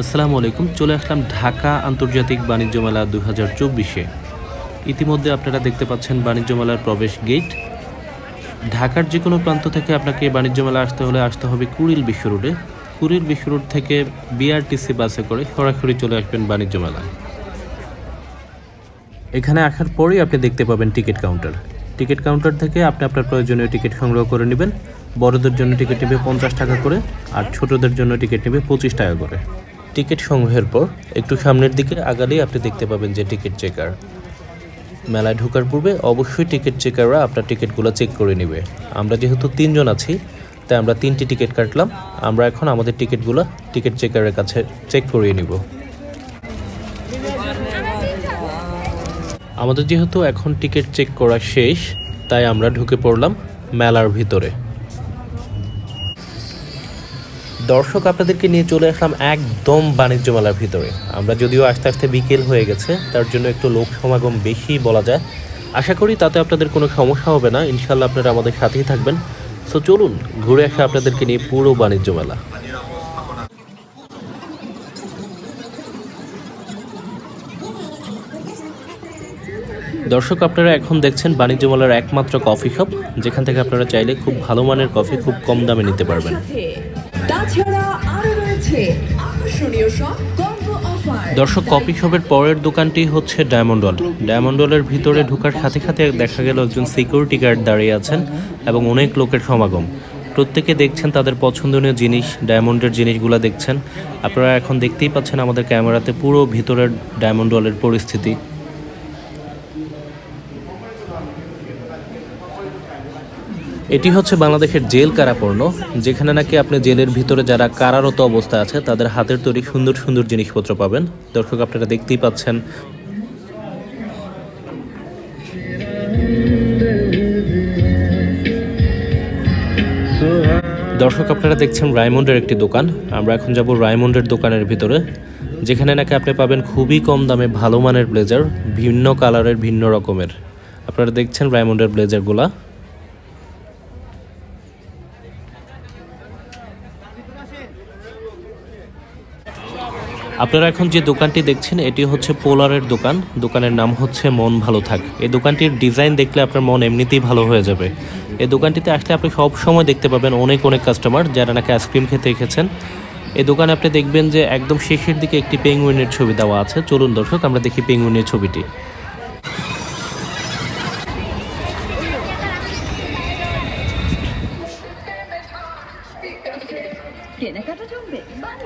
আসসালামু আলাইকুম, চলে আসলাম ঢাকা আন্তর্জাতিক বাণিজ্য মেলা দু হাজার চব্বিশে। ইতিমধ্যে আপনারা দেখতে পাচ্ছেন বাণিজ্য মেলার প্রবেশ গেট। ঢাকার যে কোনো প্রান্ত থেকে আপনাকে বাণিজ্য মেলা আসতে হলে আসতে হবে কুড়িল বিশ্ব রোডে। কুড়িল বিশ্ব রোড থেকে বিআরটিসি বাসে করে সরাসরি চলে আসবেন বাণিজ্য মেলায়। এখানে আসার পরেই আপনি দেখতে পাবেন টিকিট কাউন্টার। টিকিট কাউন্টার থেকে আপনি আপনার প্রয়োজনীয় টিকিট সংগ্রহ করে নেবেন। বড়দের জন্য টিকিট নেবে পঞ্চাশ টাকা করে, আর ছোটদের জন্য টিকিট নেবে পঁচিশ টাকা করে। টিকিট সংগ্রহের পর একটু সামনের দিকে আগালেই আপনি দেখতে পাবেন যে টিকিট চেকার। মেলায় ঢোকার পূর্বে অবশ্যই টিকিট চেকাররা আপনার টিকিটগুলো চেক করে নেবে। আমরা যেহেতু তিনজন আছি, তাই আমরা তিনটি টিকিট কাটলাম। আমরা এখন আমাদের টিকিটগুলো টিকিট চেকারের কাছে চেক করিয়ে নিব। আমাদের যেহেতু এখন টিকিট চেক করা শেষ, তাই আমরা ঢুকে পড়লাম মেলার ভিতরে। দর্শক, আপনাদেরকে নিয়ে চলে আসলাম একদম বাণিজ্য মেলার ভিতরে। আমরা যদিও আস্তে আস্তে বিকেল হয়ে গেছে, তার জন্য একটু লোক সমাগম বেশি বলা যায়। আশা করি তাতে আপনাদের কোনো সমস্যা হবে না ইনশাল্লাহ আপনারা আমাদের সাথেই থাকবেন। সো চলুন, ঘুরে আসা আপনাদেরকে নিয়ে পুরো বাণিজ্য মেলা। দর্শক, আপনারা এখন দেখছেন বাণিজ্য মেলার একমাত্র কফি শপ, যেখান থেকে আপনারা চাইলে খুব ভালো মানের কফি খুব কম দামে নিতে পারবেন। দর্শক কফি শপের পরের দোকানটি হচ্ছে ডায়মন্ড ওয়াল ডায়মন্ড ওয়ালের ভিতরে ঢোকার সাথে সাথে দেখা গেল একজন সিকিউরিটি গার্ড দাঁড়িয়ে আছেন এবং অনেক লোকের সমাগম। প্রত্যেকে দেখছেন তাদের পছন্দনীয় জিনিস ডায়মন্ডের জিনিসগুলো দেখছেন। আপনারা এখন দেখতেই পাচ্ছেন আমাদের ক্যামেরাতে পুরো ভিতরের ডায়মন্ড ওয়ালের পরিস্থিতি। এটি হচ্ছে বাংলাদেশের জেল কারাপণ্য যেখানে নাকি আপনি জেলের ভিতরে যারা কারারত অবস্থা আছে, তাদের হাতের তৈরি সুন্দর সুন্দর জিনিসপত্র পাবেন। দর্শক, আপনারা দেখতেই পাচ্ছেন। দর্শক, আপনারা দেখছেন রায়মন্ডের একটি দোকান। আমরা এখন যাব রায়মন্ডের দোকানের ভিতরে, যেখানে নাকি আপনি পাবেন খুবই কম দামে ভালো মানের ব্লেজার, ভিন্ন কালারের, ভিন্ন রকমের। আপনারা দেখছেন রায়মন্ডের ব্লেজারগুলা। আপনারা এখন যে দোকানটি দেখছেন, এটি হচ্ছে পোলারের দোকান। দোকানের নাম হচ্ছে মন ভালো থাক। এই দোকানটির ডিজাইন দেখলে আপনার মন এমনিতেই ভালো হয়ে যাবে। এই দোকানটিতে আসলে আপনি সব সময় দেখতে পাবেন অনেক অনেক কাস্টমার যারা নাকি আইসক্রিম খেতে এসেছেন এই দোকানে আপনি দেখবেন যে একদম শেষের দিকে একটি পেঙ্গুইনের ছবি দেওয়া আছে। চলুন দর্শক, আমরা দেখি পেঙ্গুইনের ছবিটি।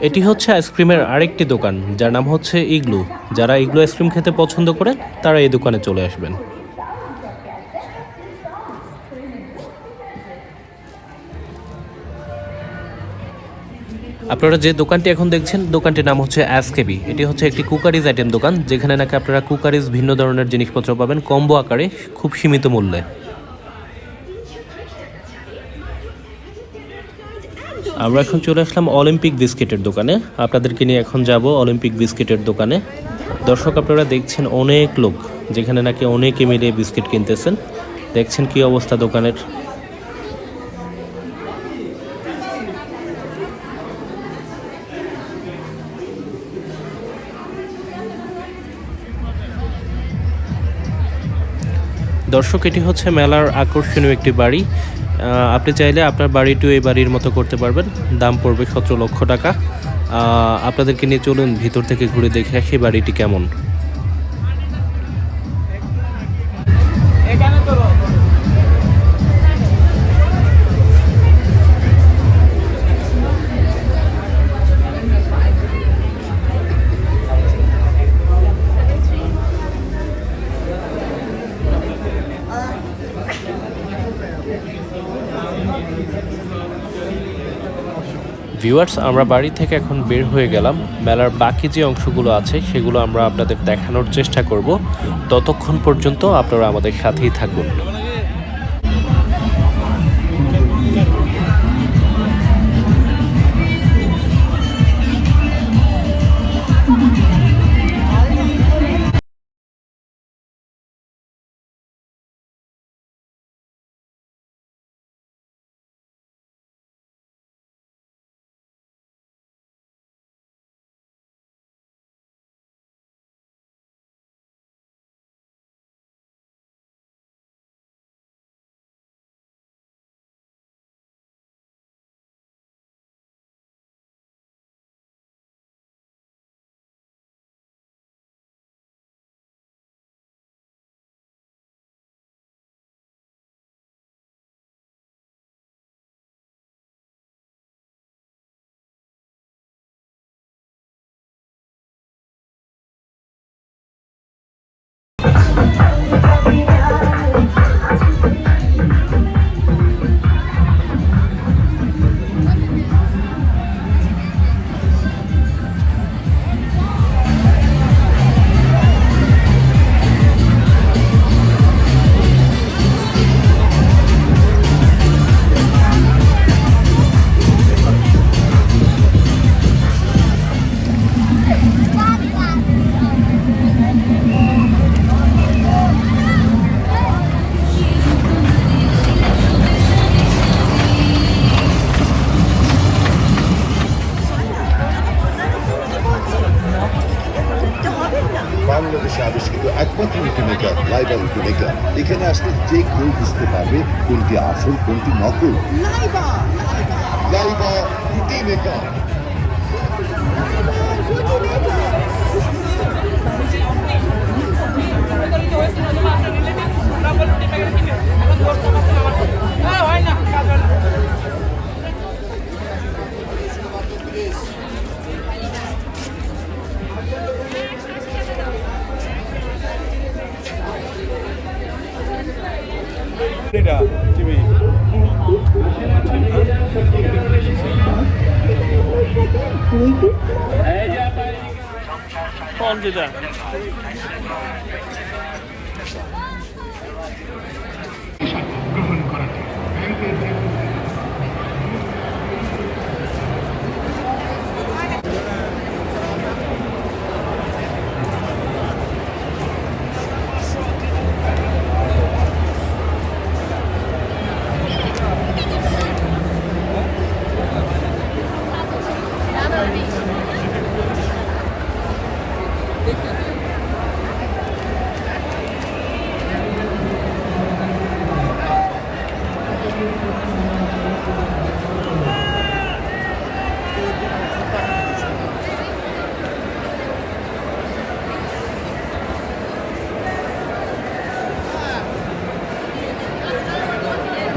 এটি হচ্ছে আইসক্রিমের আরেকটি দোকান, যার নাম হচ্ছে ইগলু। যারা ইগলু আইসক্রিম খেতে পছন্দ করেন তারা এই দোকানে চলে আসবেন। আপনারা যে দোকানটি এখন দেখছেন, দোকানটির নাম হচ্ছে অ্যাসকেবি এটি হচ্ছে একটি কুকারিজ আইটেম দোকান, যেখানে নাকি আপনারা কুকারিজ ভিন্ন ধরনের জিনিসপত্র পাবেন, কম্বো আকারে, খুব সীমিত মূল্যে। আমরা এখন চলে আসলাম অলিম্পিক বিস্কিটের দোকানে। আপনাদেরকে নিয়ে এখন যাব অলিম্পিক বিস্কিটের দোকানে। দর্শক, আপনারা দেখছেন অনেক লোক যেখানে নাকি অনেকে মিলে বিস্কিট কিনতেছেন। দেখছেন কি অবস্থা দোকানের। দর্শক, এটি হচ্ছে মেলার আকর্ষণীয় একটি বাড়ি। আপনি চাইলে আপনার বাড়িটিও এই বাড়ির মতো করতে পারবেন। দাম পড়বে সতেরো লক্ষ টাকা। আপনাদেরকে নিয়ে চলুন ভিতর থেকে ঘুরে দেখে আসি বাড়িটি কেমন। ভিউয়ার্স আমরা বাড়ি থেকে এখন বের হয়ে গেলাম। মেলার বাকি যে অংশগুলো আছে, সেগুলো আমরা আপনাদের দেখানোর চেষ্টা করব। ততক্ষণ পর্যন্ত আপনারা আমাদের সাথেই থাকুন। রুটি মেকার লাইবা রুটি মেকার এখানে আসলে যে কেউ বুঝতে পারবে কোনটি আসল কোনটি নকল। লাইবা লাইবা। মেকার কোন যেটা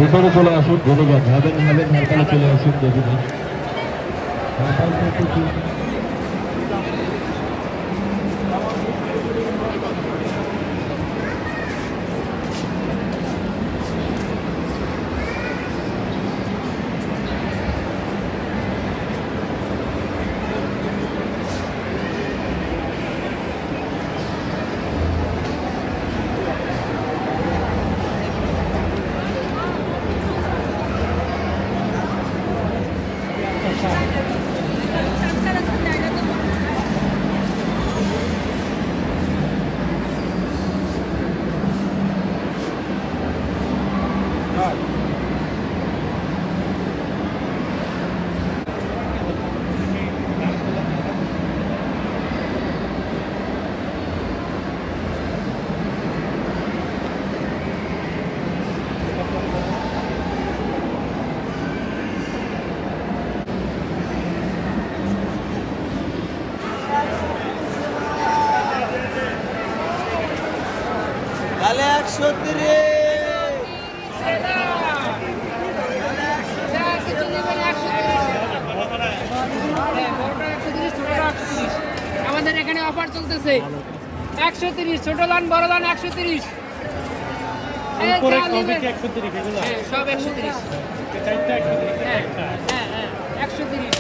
ভিতরে চলে আসুন ধন্যবাদ হ্যাভেন হ্যাভেন হারকালে চলে আসুন দেখুন 私はそれぞれ。আমাদের এখানে অফার চলতেছে। একশো তিরিশ ছোট লান বড় লান একশো তিরিশ। সব একশো তিরিশ। হ্যাঁ হ্যাঁ হ্যাঁ একশো তিরিশ।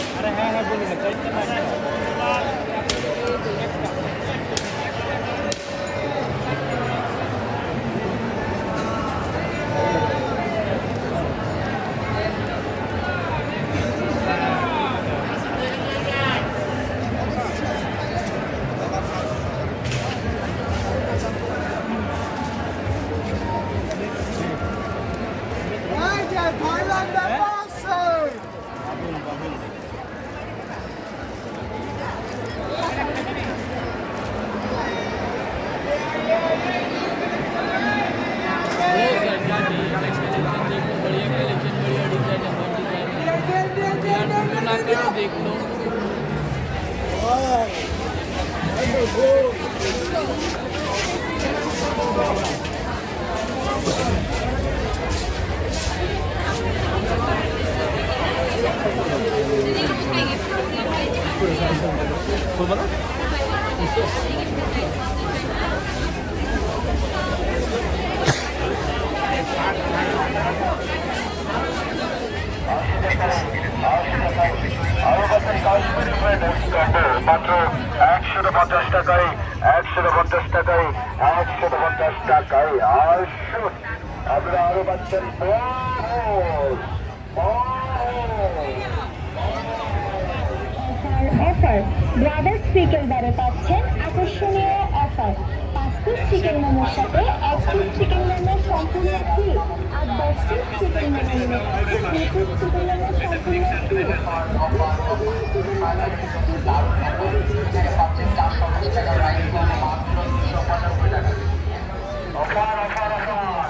মাত্র একশো পঞ্চাশ টাকায় একশো পঞ্চাশ টাকায় একশো পঞ্চাশ টাকায় আসুন আপনারা আরও ব্রাদার্স চিকেন বারে পাচ্ছেন আকর্ষণীয় অফার। পাঁচ পিস চিকেন মোমোর সাথে এক পিস চিকেন মোমোর সম্পূর্ণ ফ্রি আর দশ পিস চিকেন মোমো নিলে দুই পিস চিকেন মোমো সম্পূর্ণ ফ্রি অফার অফার অফার।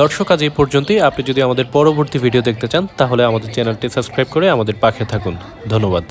দর্শক, আজ এই পর্যন্তই। আপনি যদি আমাদের পরবর্তী ভিডিও দেখতে চান, তাহলে আমাদের চ্যানেলটি সাবস্ক্রাইব করে আমাদের পাশে থাকুন। ধন্যবাদ।